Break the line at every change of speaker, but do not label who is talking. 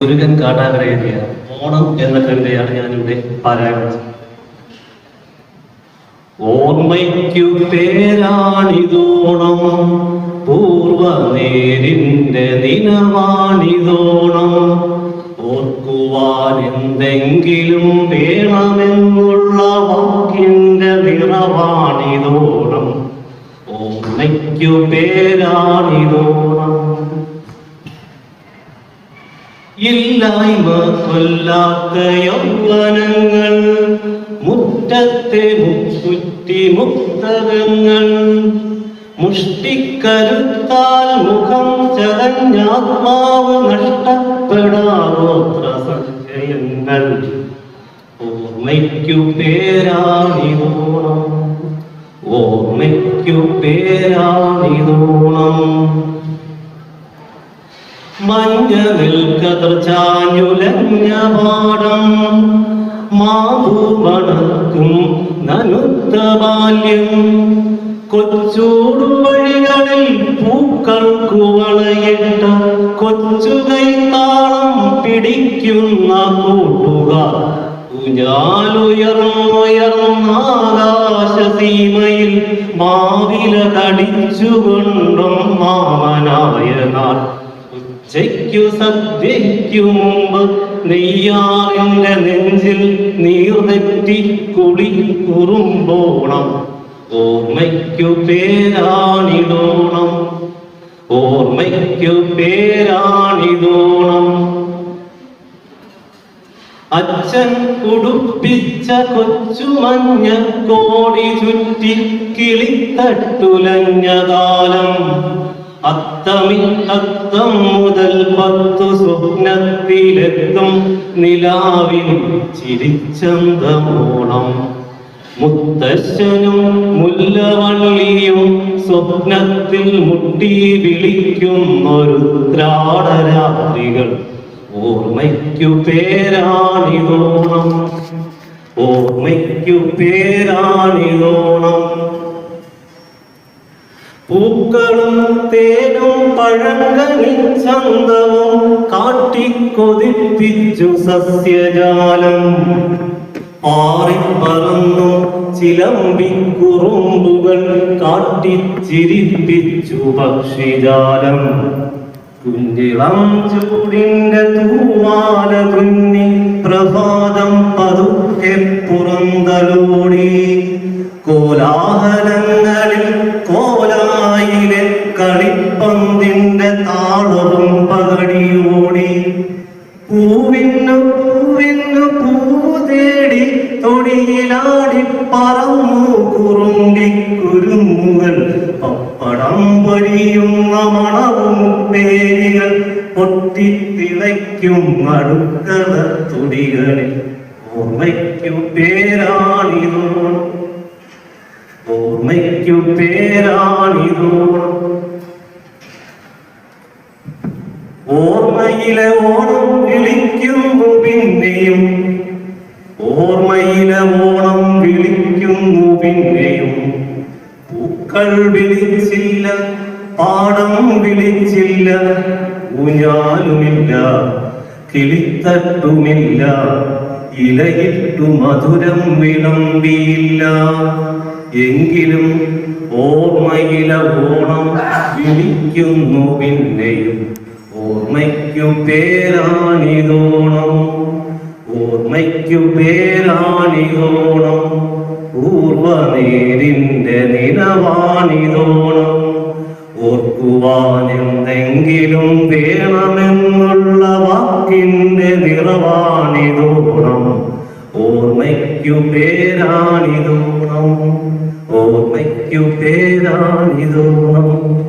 മുരുകൻ കാട്ടാക്കര എഴുതിയ ഓണം എന്ന കവിതയാണ് ഞാനിവിടെ പാരായണം. ഓർമ്മയ്ക്കു പേരാണിതോണം പൂർവ നേരിന്റെ ദിനമാണിതോണം ഓർക്കുവാൻ എന്തെങ്കിലും വേണമെന്നുള്ള വാക്കിന്റെ നിറവാണിതോണം ഓർമ്മയ്ക്കു പേരാണിതോണം ഇല്ലായ്മ കൊല്ലാത്ത യൗവനങ്ങൾ മുറ്റത്തെ മുക്തി മുക്തകങ്ങൾ. മുഷ്ടിക്കരുത്താൽ മുഖം ചതഞ്ഞാത്മാവ് നഷ്ടപ്പെടാവോത്ര സംശയങ്ങൾ ഓർമ്മയ്ക്കു പേരാണിതോണം. ഓർമ്മയ്ക്കു പേരാണിതോണം. മഞ്ഞ നിൽക്കതർ പാടം. മാവു നനുത്ത ബാല്യം. കൊച്ചൂടുവഴികളിൽ പൂക്കൾക്കു വളയിട്ട കൊച്ചുകൈ താളം പിടിക്കുന്ന കൂട്ടുകാർ ുയർന്നുയർന്നാകാശസീമയിൽ മാവില കടിച്ചുകൊണ്ടും മാമനായ നാൾ ഉച്ചയ്ക്കു സദ്യയ്ക്കു മുമ്പ് നെയ്യാറിന്റെ നെഞ്ചിൽ നീർതെറ്റി കുളി കുറുമ്പോണം. ഓർമ്മയ്ക്കു പേരാണിതോണം ഓർമ്മയ്ക്കു പേരാണിതോണം അച്ഛൻ ഉടുപ്പിച്ച കൊച്ചുമഞ്ഞ കോടി ചുറ്റി കിളിത്തട്ടുലഞ്ഞ കാലം. അത്തമി അത്തം മുതൽ പത്തു സ്വപ്നത്തിലെത്തും നിലാവിൻ ചിരിച്ചന്തമോണം. മുത്തശ്ശനും മുല്ലവള്ളിയും സ്വപ്നത്തിൽ മുട്ടി വിളിക്കുന്നൊരുത്രാടരാത്രികൾ ഓർമ്മയ്ക്കു പേരാണിതോണം. ഓർമ്മയ്ക്കു പേരാണിതോണം പൂക്കളും തേനും പഴങ്ങളിൽ ചന്തവും കാട്ടിക്കൊതിപ്പിച്ചു സസ്യജാലം. പാറിപ്പറന്നു ചിലമ്പിക്കുറുമ്പുകൾ കാട്ടിച്ചിരിപ്പിച്ചു പക്ഷിജാലം. കുഞ്ഞിളം ചൂടിന്റെ തൂവാല തുന്നി പ്രഭാതം പതുക്കെ പുറന്തലോടി. കോലാഹലങ്ങളിൽ കോലായിലെ കളിപ്പന്തിന്റെ താളവും പകടിയോടി പൂവിന്നു പൂവിന്നു പൂവു തേടി തൊടിയിലാടി പറന്നു കുറുമ്പി കുരുങ്ങുകൾ പപ്പടം പൊരിയുന്ന മണവും പേരികൾ പൊട്ടിത്തിളയ്ക്കും അടുക്കള തുടികളിൽ. ഓർമ്മയ്ക്കു പേരാണിതോ ഓർമ്മയ്ക്കു പേരാണിതോണം. ഓർമ്മയിലെ ഓണം വിളിക്കുന്നു പിന്നെയും. ഓർമ്മയിലെ ഓണം വിളിക്കുന്നു പിന്നെയും. പൂക്കൾ വിളിച്ചില്ല പാടം വിളിച്ചില്ല ഊഞ്ഞാലുമില്ല കിളിത്തട്ടുമില്ല ഇലയിട്ടു മധുരം വിളമ്പിയില്ല. എങ്കിലും ഓർമ്മയിലെ ഓണം വിളിക്കുന്നു പിന്നെയും. ഓർമ്മയ്ക്കു പേരാണിതോണം. ഓർമ്മയ്ക്കു പേരാണിതോണം. പൂർവനേരിന്റെ നിലവാണിതോണം. ഓർക്കുവാൻ എന്തെങ്കിലും വേണമെന്നുള്ള വാക്കിന്റെ നിറവാണിതോണം. ഓർമ്മയ്ക്കു പേരാണിതോണം. ഓർമ്മയ്ക്കു പേരാണിതോണം.